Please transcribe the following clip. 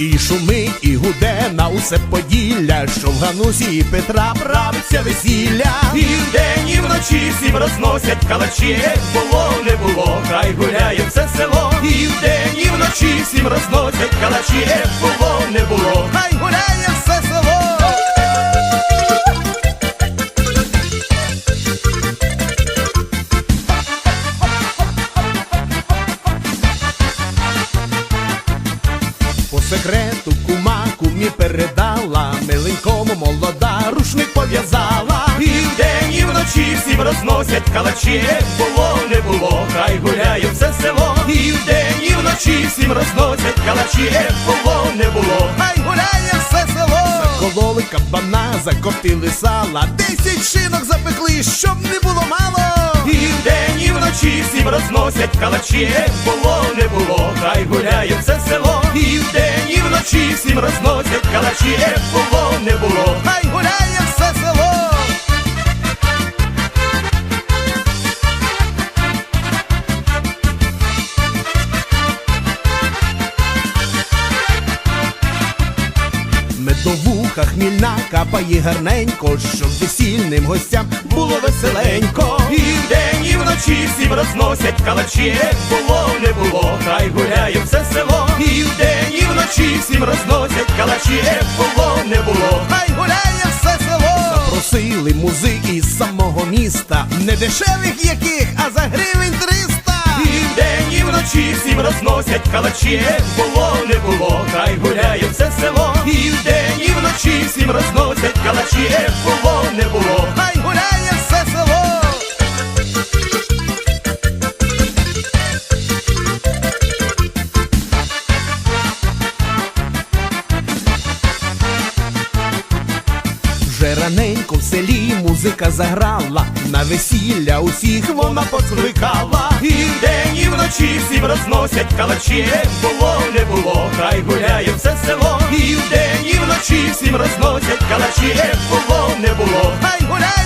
І шумить, і гуде на усе поділля, що в Ганусі Петра правиться весілля. І вдень, і вночі всім розносять калачі, Як було, не було, хай гуляє все село. І вдень, і вночі всім розносять калачі, Як було, не було, Хай секрету кума кумі передала, миленькому молода рушник пов'язала. І вдень, і вночі всім розносять калачі, було, не було, хай гуляє все село. І вдень, і вночі всім розносять калачі, було, не було. Хай гуляє все село. Закололи кабана, закоптили сала, десять шинок запекли, щоб не було мало. І вдень, і вночі всім розносять калачі, було, не було, хай гуляє все село. І вдень, всім розносять калачі, Як було, не було. Хай гуляє все село. Медовуха хмільна капає гарненько, щоб весільним гостям було веселенько. І вдень, і вночі всім розносять калачі, Як було, не було, хай гуляє все вночі всім розносять калачі, Як було, не було. Хай гуляє все село. Запросили музики з самого міста, не дешевих яких, а за гривень триста. І вдень, і вночі всім розносять калачі, Як було, не було, хай гуляє все село. І вдень, і вночі всім розносять калачі, Як було, не було. Вже в селі музика заграла, на весілля усіх вона поскликала, І вдень, і вночі всім розносять калачі, було, не було, хай гуляє все село. І вдень, і вночі всім розносять калачі, було, не було. Хай гуляє